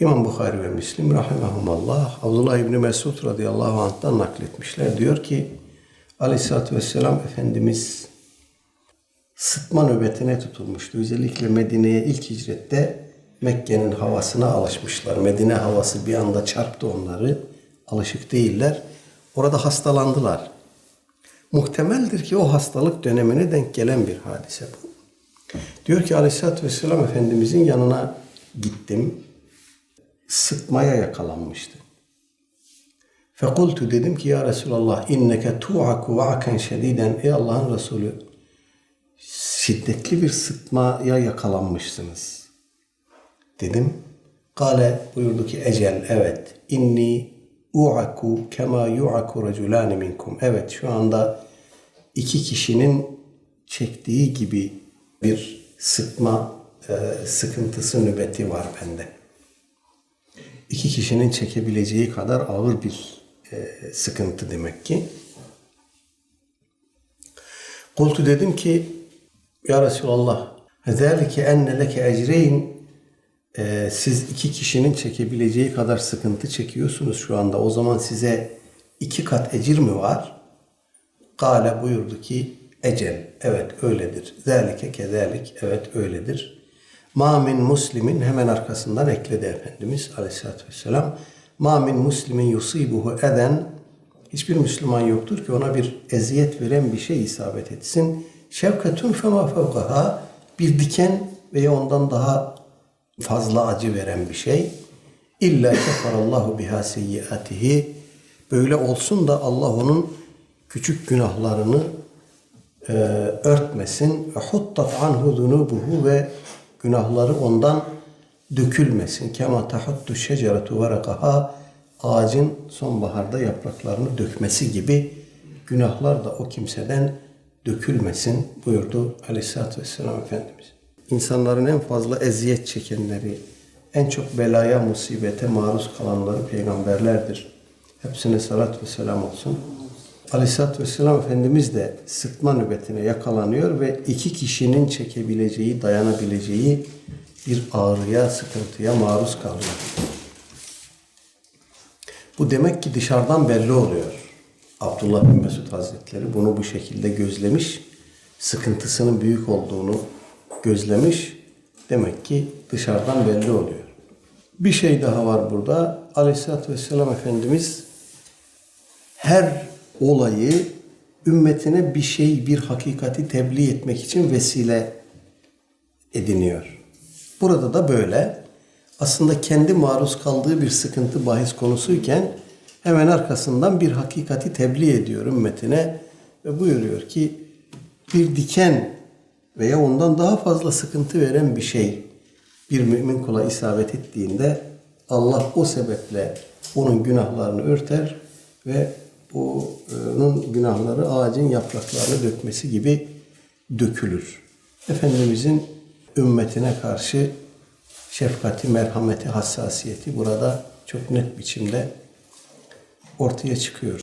İmam Bukhari ve Müslim rahimahumallah Abdullah İbni Mesud radıyallahu anh'tan nakletmişler. Diyor ki aleyhissalatü vesselam Efendimiz sıtma nöbetine tutulmuştu. Özellikle Medine'ye ilk hicrette Mekke'nin havasına alışmışlar. Medine havası bir anda çarptı onları. Alışık değiller. Orada hastalandılar. Muhtemeldir ki o hastalık dönemine denk gelen bir hadise bu. Diyor ki Aleyhisselatü Vesselam Efendimizin yanına gittim. Sıtmaya yakalanmıştı. Fekultu dedim ki ya Resulallah inneke tu'aku va'ken şediden ey Allah'ın Resulü şiddetli bir sıtmaya yakalanmışsınız. Dedim. Kale buyurdu ki ecel evet inni u'aku kema yu'aku raculani minkum. Evet şu anda iki kişinin çektiği gibi bir sıkma e, sıkıntısı nöbeti var bende iki kişinin çekebileceği kadar ağır bir e, sıkıntı demek ki. Kultu dedim ki Ya Resulallah Zelike enne leke ecreyn siz iki kişinin çekebileceği kadar sıkıntı çekiyorsunuz şu anda. O zaman size iki kat ecir mi var? Kale buyurdu ki ecel. Evet öyledir. Zelike kezalik. Evet öyledir. Ma min muslimin hemen arkasından ekledi Efendimiz aleyhissalatü vesselam. Ma min muslimin yusibuhu eden hiçbir Müslüman yoktur ki ona bir eziyet veren bir şey isabet etsin. Şevketun fema fevkaha bir diken veya ondan daha fazla acı veren bir şey. İlla kefarallahu biha seyyiatihi. Böyle olsun da Allah onun küçük günahlarını e, örtmesin. Huttat anhu zunubuhu ve günahları ondan dökülmesin. Kema tahuttu şeceretu varakaha ağacın sonbaharda yapraklarını dökmesi gibi günahlar da o kimseden dökülmesin buyurdu Aleyhisselatü Vesselam Efendimiz. İnsanların en fazla eziyet çekenleri, en çok belaya, musibete maruz kalanları peygamberlerdir. Hepsine salat ve selam olsun. Aleyhisselatü Vesselam Efendimiz de sıtma nöbetine yakalanıyor ve iki kişinin çekebileceği, dayanabileceği bir ağrıya, sıkıntıya maruz kalıyor. Bu demek ki dışarıdan belli oluyor. Abdullah bin Mesud Hazretleri bunu bu şekilde gözlemiş, sıkıntısının büyük olduğunu gözlemiş. Demek ki dışarıdan belli oluyor. Bir şey daha var burada. Aleyhisselatü Vesselam Efendimiz her olayı ümmetine bir şey, bir hakikati tebliğ etmek için vesile ediniyor. Burada da böyle. Aslında kendi maruz kaldığı bir sıkıntı bahis konusuyken hemen arkasından bir hakikati tebliğ ediyor ümmetine ve buyuruyor ki bir diken veya ondan daha fazla sıkıntı veren bir şey bir mümin kula isabet ettiğinde Allah o sebeple onun günahlarını örter ve onun günahları ağacın yapraklarını dökmesi gibi dökülür. Efendimizin ümmetine karşı şefkati, merhameti, hassasiyeti burada çok net biçimde ortaya çıkıyor.